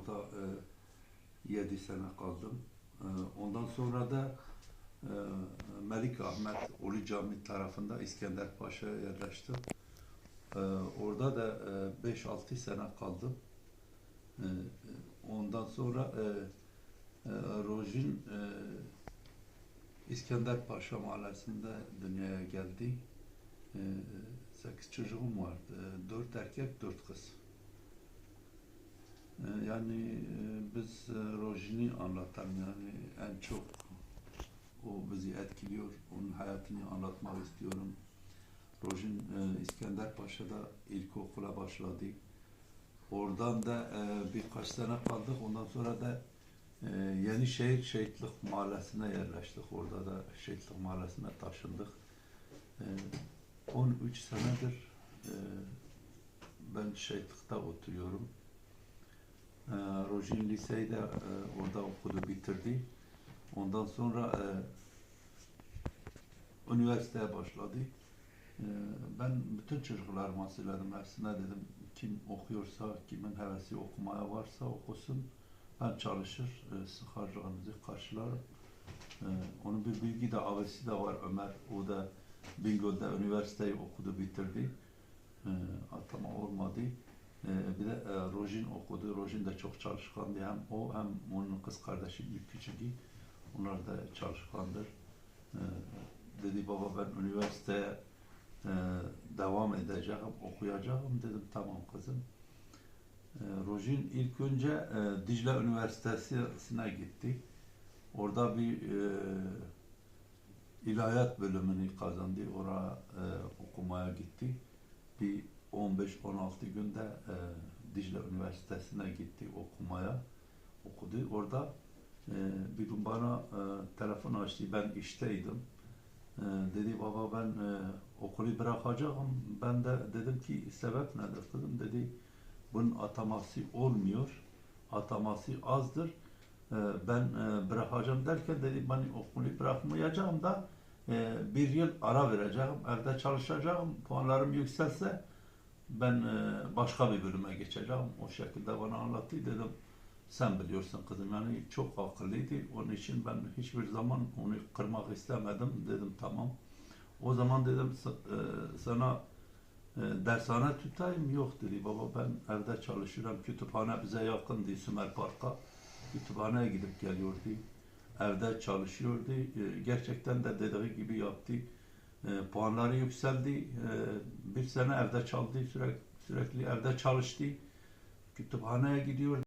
orada e, 7 sene kaldım. E, ondan sonra da e, Melik Ahmet Ulu Cami tarafında İskender Paşa'ya yerleştim. E, orada da e, 5-6 sene kaldım. E, e, ondan sonra e, e, Rojin e, İskender Paşa mahallesinde dünyaya geldi. E, sekiz çocuğum vardı. E, dört erkek, dört kız. Yani e, biz e, Rojin'i anlatan yani en çok o bizi etkiliyor. Onun hayatını anlatmak istiyorum. Rojin e, İskender Paşa'da ilkokula başladı. Oradan da birkaç sene kaldık. Ondan sonra da Yenişehir Şehitlik Mahallesi'ne yerleştik. Orada da Şehitlik Mahallesi'ne taşındık. E, 13 senedir ben Şehitlik'te oturuyorum. E, Rojin Liseyi de e, orada okudu, bitirdi. Ondan sonra e, üniversiteye başladı. E, ben bütün çocuklarıma söyledim, hepsine dedim kim okuyorsa, kimin hevesi okumaya varsa okusun. Ben çalışır, e, sizin harcınızı karşılarım. E, onun bir bilgi de abisi de var Ömer. O da Bingöl'de üniversiteyi okudu, bitirdi. Atama olmadı. E, bir de e, Rojin okudu. Rojin de çok çalışkandı. Hem o hem onun kız kardeşi bir küçüğü. Onlar da çalışkandır. E, dedi baba ben üniversiteye e, devam edeceğim, okuyacağım. Dedim tamam kızım. E, Rojin ilk önce e, Dicle Üniversitesi'ne gitti. Orada bir e, ilahiyat bölümünü kazandı. Oraya e, okumaya gitti. Bir 15-16 günde e, Dicle Üniversitesi'ne gitti okumaya. Okudu. Orada e, bir gün bana e, telefon açtı. Ben işteydim. E, dedi baba ben e, okulu bırakacağım. Ben de dedim ki sebep nedir kızım? Dedi bunun ataması olmuyor. Ataması azdır. E, ben e, bırakacağım derken dedi ben okulu bırakmayacağım da e, bir yıl ara vereceğim. Evde çalışacağım. Puanlarım yükselse ben e, başka bir bölüme geçeceğim. O şekilde bana anlattı. Dedim sen biliyorsun kızım yani çok akıllıydı. Onun için ben hiçbir zaman onu kırmak istemedim. Dedim tamam. O zaman dedim "Sa- e, sana e, dershane tutayım. Yok dedi baba ben evde çalışıyorum. Kütüphane bize yakındı Sümer Park'a. Kütüphaneye gidip geliyordu. Evde çalışıyordu. Gerçekten de dediği gibi yaptı. E, puanları yükseldi. E, bir sene evde çaldı. Sürekli, sürekli evde çalıştı. Kütüphaneye gidiyor.